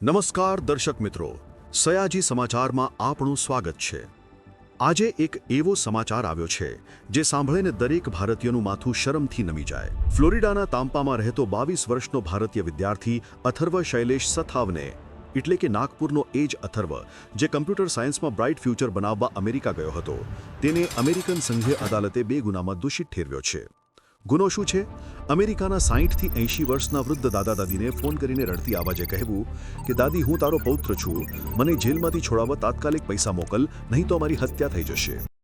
નમસ્કાર દર્શક મિત્રો, સયાજી સમાચારમાં આપણું સ્વાગત છે. આજે એક એવો સમાચાર આવ્યો છે, જે સાંભળીને દરેક ભારતીયનું માથું શરમથી નમી જાય. ફ્લોરિડાના તામ્પામાં રહેતો બાવીસ વર્ષનો ભારતીય વિદ્યાર્થી અથર્વ શૈલેષ સથાવને, એટલે કે નાગપુરનો એ જ અથર્વ, જે કમ્પ્યુટર સાયન્સમાં બ્રાઇટ ફ્યુચર બનાવવા અમેરિકા ગયો હતો, તેને અમેરિકન સંઘીય અદાલતે બે ગુનામાં દોષિત ઠેરવ્યો છે. ગુનો શું છે? અમેરિકાના સાહીઠથી એંશી વર્ષના વૃદ્ધ દાદા દાદીને ફોન કરીને રડતી આવાજે કહેવું કે, દાદી, હું તારો પૌત્ર છું. મને જેલમાંથી છોડાવવા તાત્કાલિક પૈસા મોકલ, નહીં તો અમારી હત્યા થઈ જશે.